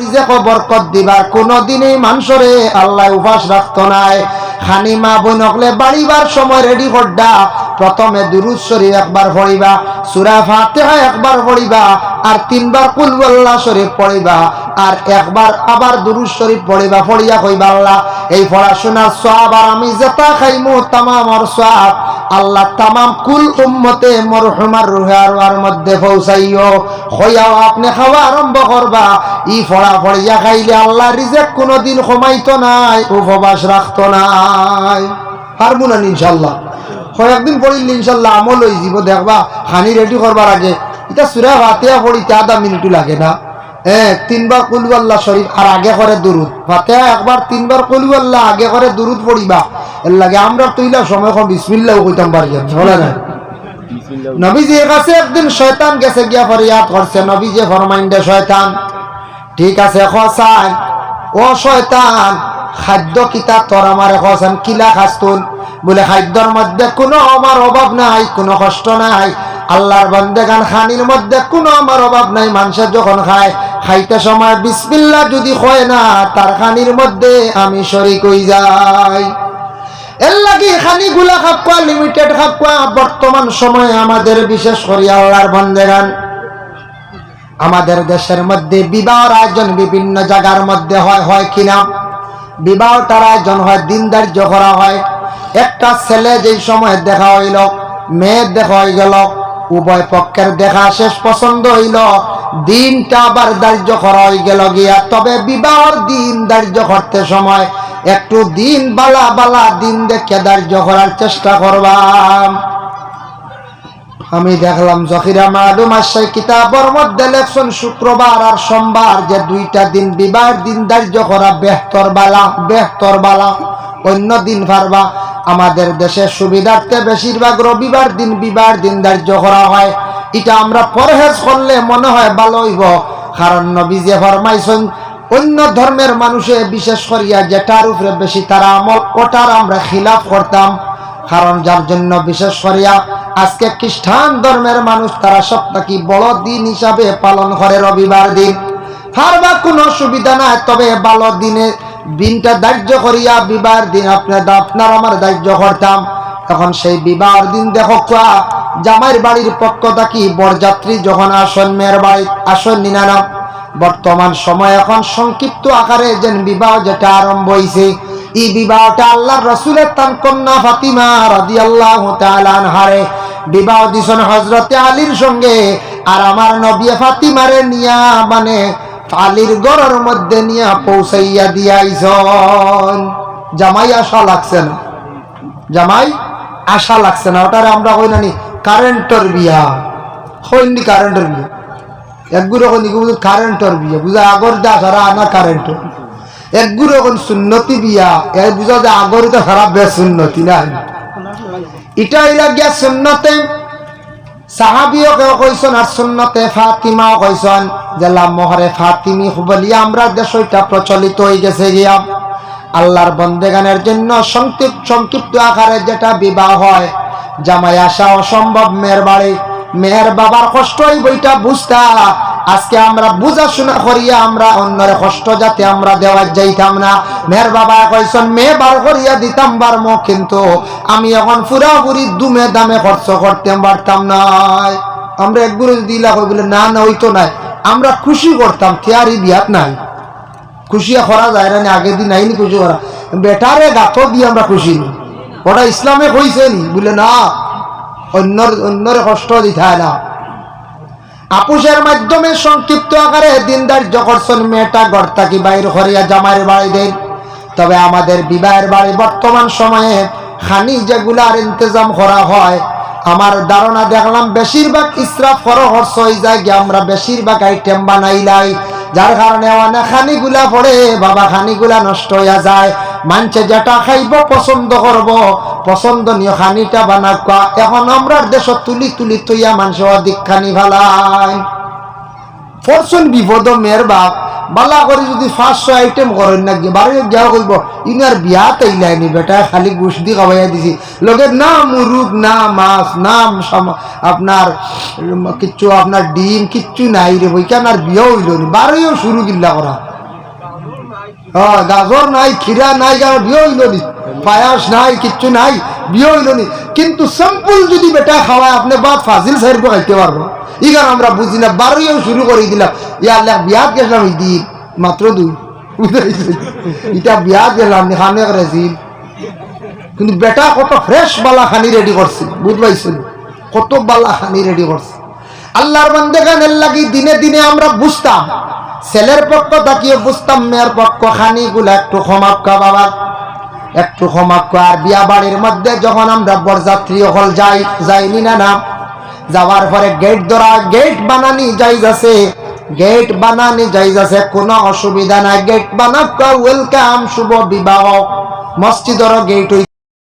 রিজেক বরকত দিবার কোনদিনই মানুষরে আল্লাহ উপাস রাখতো নাই। খানি মা বোন হকলে বাড়িবার সময় রেডি করডা। প্রথমে দুরুদ শরীফ একবার পড়িবা, সূরা ফাতিহা একবার পড়িবা, আর তিনবার কুল আল্লাহ শরীফ পড়িবা, আর একবার আবার দুরুদ শরীফ পড়িবা, পড়িয়া কইবা আল্লাহ, এই পড়াশোনার সওয়াব আর আমি যেটা খাইমু তামামর সওয়াব। আল্লাহ তামাম কুল উম্মতে মরহুমার রুহে আরওয়ার মধ্যে পৌঁছাইও। হইয়াও আপনি খাওয়া আরম্ভ করবা। ই ফড়া ফড়িয়া খাইলে আল্লাহ রিজেক কোনোদিন কমাইতো নাই, উপবাস রাখতো নাই। পারব না ইনশাল্লাহ কয়েকদিন পড়িল ইনশাল্লাহ আমল হয়ে যাব, দেখবা হানি রেডি করবার আগে। এটা সুরা ফাতেহা পড়িতে আধা মিনিটও লাগে না। হ্যাঁ তিনবার কলু আল্লাহ শরীফ, আর আগে করে দুরুদ। ফাতেহা একবার তিনবার কলু আল্লাহ আগে করে দুরুদ পড়িবা। এর লাগে আমরা তৈলা সময় কম বিসমিল্লাহ কইতাম পারি বলে না? নবীজির কাছে একদিন শয়তান গেছে, গিয়া ফরিয়াদ করছে, নবীজি ফরমাইন্ডে শয়তান, ঠিক আছে খসান ও শয়তান, খাদ্য কিতা তোর আমার খসান কিলা খাস্তুন বলে, খাদ্যর মধ্যে কোনো আমার অভাব নাই, কোনো কষ্ট নাই। আল্লাহর বন্দে গান খানির মধ্যে কোনো আমার অভাব নাই। মানুষের যখন খায়, খাইতে সময় বিসমিল্লা যদি হয় না, তার খানির মধ্যে আমি শরিক হই যাই। এর খানি গুলা খাপা লিমিটেড খাপা বর্তমান সময়ে আমাদের বিশেষ করে আল্লাহর বন্দেগান। আমাদের দেশের মধ্যে বিবাহর আয়োজন বিভিন্ন জায়গার মধ্যে হয় হয় কিনা বিবাহটার আয়োজন হয়, দিন ধার্য করা হয়। একটা ছেলে যেই সময় দেখা হইল মেয়ে দেখা হয়ে গেল উভয় পক্ষের দেখা শেষ পছন্দ হইল, দিনটা আবার ধার্য করা হয়ে গেল গিয়া। তবে বিবাহর দিন ধার্য করতে সময় একটু দিন বালা বালা দিন দেখে ধার্য করার চেষ্টা করবাম আমি দেখলাম জখিরা মালুম আশাই কিতাবর মধ্যে লেখছেন, শুক্রবার আর সোমবার যে দুইটা দিন বিবাহ দিন ধার্য করা বেহতর বালা বেহতর বালা, অন্য দিন পারবা আমাদের দেশে সুবিধার্থে বেশিরভাগ রবিবার দিন বিবাহ দিন ধার্য করা হয়। এটা আমরা পরহেজ করলে মনে হয় ভালো হইব। কারণ নবীজে ফরমাইছেন অন্য ধর্মের মানুষে বিশেষ করিয়া যেটার উপরে বেশি তারা আমল, ওটার আমরা খিলাফ করতাম। কারণ যার জন্য বিশেষ করিয়া আজকে খ্রিস্টান ধর্মের মানুষ তারা সপ্তাহ বড় দিন হিসাবে পালন করে রবিবার দিন। আর বা কোনো অসুবিধা নাই, তবে ভালো দিনে দিনটা ধার্য করিয়া বিবাহের দিন আপনার আপনার আমার ধার্য করতাম। তখন সেই বিবাহের দিন দেখো জামাইয়ের বাড়ির পক্ষ থাকি বরযাত্রী যখন আসন মেয়ের বাড়ি আসন নিনানাম বর্তমান সময় এখন সংক্ষিপ্ত আকারে যেন বিবাহ যেটা আরম্ভ হয়েছে এই বিবাহটা আল্লাহ রসুলের তান কন্যা ফাতিমা রাদি আল্লাহ হারে বিবাহ দিছন হজরতে আলীর সঙ্গে, আর আমার নবী ফাতিমারে নিয়া মানে আলীর গড়ের মধ্যে নিয়া পৌঁছাইয়া দিয়াইছন। জামাই আশা লাগছে না। জামাই আশা লাগছে না, ওটারে আমরা কই নানি কারেন্টর বিয়া। হইনি কারেন্টের বিয়া। একগুলো এখন কারেন্টর বিয়া। বুঝা আগর দা সারা আনা কারেন্ট একগুলো এখন সুন্নতি বিয়া। এর বুঝা যে আগর তো সারা বেশ সুন্নতি না। এটা ইলা গিয়া সুন্নতে। সাহাবিও কেউ কইসন আর সুন্নতে ফাতিমাও কইসন যে লামহরে ফাতিমি বলিয়া আমরা দেশ ওইটা প্রচলিত হয়ে গেছে গিয়া, আল্লাহর বন্দেগানের জন্য সংক্ষিপ্ত আকারে যেটা বিবাহ হয়, জামাই আসা অসম্ভব মেয়ের বাড়ি। মেয়ের বাবার কষ্ট এই বইটা বুঝতা। আজকে আমরা বুঝা শোনা করিয়া আমরা অন্যের কষ্ট যাতে আমরা দেওয়া যাইতাম না। মেয়ের বাবা কইসন, মেয়ে বার করিয়া দিতাম বার বারমো, কিন্তু আমি এখন পুরাপুরি দুমে দামে খরচ করতে পারতাম নাই আমরা একগুলো দিলা কই বলে, না না, ওই তো নাই। আমরা খুশি করতাম, থিয়ারি বিয়াত নাই। খুশিয়া করা যায় না আগে দিন আইনি খুশি করা। বেটারে গাথো দিয়ে আমরা খুশি। নি ওটা ইসলামে কইছে নি। বলে, না অন্যর, অন্যরে কষ্ট দিতে না। আপুষের মাধ্যমে সংক্ষিপ্ত আকারে দিন ধার্য করছেন মেয়েটা ঘর থাকি বাইর করিয়া জামাইয়ের বাড়ি দেন তবে আমাদের বিবাহের বাড়ি বর্তমান সময়ে খানি যেগুলার ইন্তজাম করা হয়, আমার ধারণা দেখলাম বেশিরভাগ ইসরাফ খরচ হয়ে যায়, গিয়ে আমরা বেশিরভাগ আইটেম বানাইলাই যার কারণে অনেক খানিগুলা পড়ে, বাবা খানিগুলা নষ্ট হইয়া যায়। মানছে যেটা খাইব, পছন্দ করব। পছন্দনীয় খানিটা বানাকা এখন আমরা দেশ তুলি তুলি তৈয়া মানুষ অধিক খানি ভালাই ফরচুন বিপদ মেয়ের বাপ। বালা করে যদি পাঁচশো আইটেম করেন না গিয়ে বারো গিয়া কইব, ইনার বিয়া তাইলাইনি বেটা, খালি গুস দি খাওয়াইয়া দিছি। লগে না মুরুগ না মাছ না আপনার কিচ্ছু আপনার ডিম কিচ্ছু নাই রে বই কেন আর বিয়া হইল নি? বারোইও শুরু গিল্লা করা। হ্যাঁ গাজর নাই খিরা নাই কারণ বিয়ে হইল নি? পায়াস নাই, কিচ্ছু নাই বিয়ে হইল কিন্তু সিম্পল যদি বেটা খাওয়ায়, আপনি বা ফাজিল সাইড খাইতে পারব। ই কারণ আমরা বুঝি না বারোইও শুরু করে দিলাম। ইয়ার বিয়াত গেছিলাম এই দিন, মাত্র দুই। এটা বিয়াত গেলাম খানে করেছি কিন্তু বেটা কত ফ্রেশ বালা খানি রেডি করছে বুঝ পাইছেন কত বালা খানি রেডি করছে। আল্লাহর বান্দে গানের লাগি দিনে দিনে আমরা বুঝতাম। ছেলের পক্ষ তাকিয়ে বুঝতাম, মেয়ের পক্ষ খানি গুলা একটু ক্ষমাক্কা বাবা। একটু ক্ষমা আর বিয়া বাড়ির মধ্যে যখন আমরা বরযাত্রী হল যাই, যাইনি না না? যাওয়ার পরে গেট ধরা গেট বানানি যাই যাচ্ছে। গেট বানানি যাই যাচ্ছে, কোনো অসুবিধা নাই। গেট বানাক্কা ওয়েলকাম শুভ বিবাহ। মসজিদরও গেট